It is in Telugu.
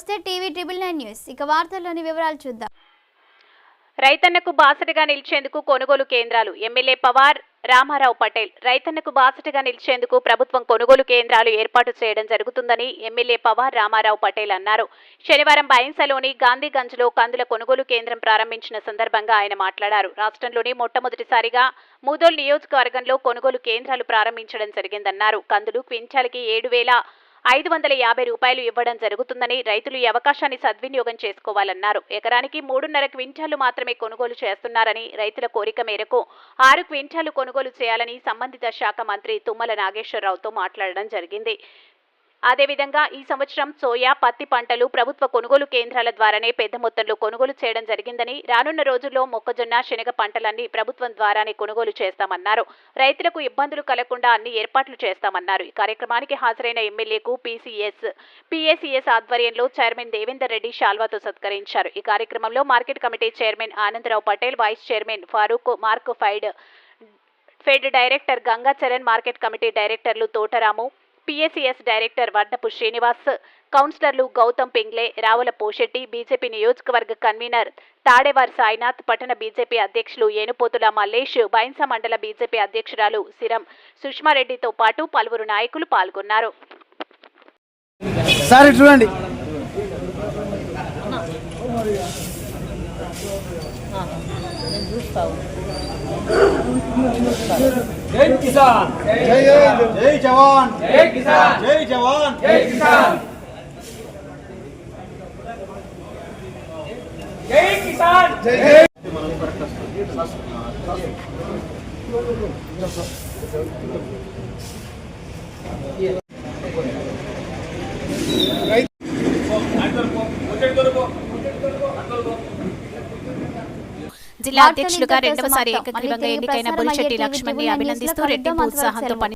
నమస్తే టీవీ ట్రిబుల్ నైన్ న్యూస్. ఇక వార్తల్లోని వివరాలు చూద్దాం. రైతన్నకు బాసటగా నిలిచేందుకు కొనుగోలు కేంద్రాలు. ఎమ్మెల్యే పవార్ రామారావు పటేల్ రైతన్నకు బాసటగా నిలిచేందుకు ప్రభుత్వం కొనుగోలు కేంద్రాలు ఏర్పాటు చేయడం జరుగుతుందని ఎమ్మెల్యే పవార్ రామారావు పటేల్ అన్నారు. శనివారం బైన్సలోని గాంధీగంజ్లో కందుల కొనుగోలు కేంద్రం ప్రారంభించిన సందర్భంగా ఆయన మాట్లాడారు. రాష్ట్రంలోని మొట్టమొదటిసారిగా మూదోల్ నియోజకవర్గంలో కొనుగోలు కేంద్రాలు ప్రారంభించడం జరిగిందన్నారు. కందులు క్వింటాల్కి ఏడు వేల ఐదు వందల యాభై రూపాయలు ఇవ్వడం జరుగుతుందని రైతులు ఈ అవకాశాన్ని సద్వినియోగం చేసుకోవాలన్నారు. ఎకరానికి మూడున్నర క్వింటాలు మాత్రమే కొనుగోలు చేస్తున్నారని రైతుల కోరిక మేరకు ఆరు క్వింటాలు కొనుగోలు చేయాలని సంబంధిత శాఖ మంత్రి తుమ్మల నాగేశ్వరరావుతో మాట్లాడడం జరిగింది. అదేవిధంగా ఈ సంవత్సరం సోయా పత్తి పంటలు ప్రభుత్వ కొనుగోలు కేంద్రాల ద్వారానే పెద్ద మొత్తంలో కొనుగోలు చేయడం జరిగిందని రానున్న రోజుల్లో మొక్కజొన్న శనగ పంటలన్నీ ప్రభుత్వం ద్వారానే కొనుగోలు చేస్తామన్నారు. రైతులకు ఇబ్బందులు కలగకుండా అన్ని ఏర్పాట్లు చేస్తామన్నారు. ఈ కార్యక్రమానికి హాజరైన ఎమ్మెల్యేకు పీసీఎస్ పీఏసీఎస్ ఆధ్వర్యంలో చైర్మన్ దేవేందర్ రెడ్డి శాల్వాతో సత్కరించారు. ఈ కార్యక్రమంలో market committee chairman Anandrao Patel vice chairman Farooq Markfed fed director Gangacharan market committee డైరెక్టర్లు తోటరాము పిఎస్సిఎస్ డైరెక్టర్ వడ్డపు శ్రీనివాస్ కౌన్సిలర్లు గౌతమ్ పింగ్లే రావుల పోషెట్టి బీజేపీ నియోజకవర్గ కన్వీనర్ తాడేవారి సాయినాథ్ పట్టణ బీజేపీ అధ్యక్షులు ఏనుపోతుల మల్లేష్ బైన్సా మండల బీజేపీ అధ్యక్షురాలు సిరం సుష్మారెడ్డితో పాటు పలువురు నాయకులు పాల్గొన్నారు. సార్ ఇటు చూడండి. జై కిసాన్. జై జై జవాన్. జై కిసాన్. జై జవాన్. జై కిసాన్. జై కిసాన్. జిల్లా అధ్యక్షులుగా రెండవసారి. ఏకగ్రీవంగా ఎన్నికైన ప్రసారమయ్యే లక్ష్మణ్ని టీవీ అభినందిస్తూ రెట్టింపు. ఉత్సాహంతో. పని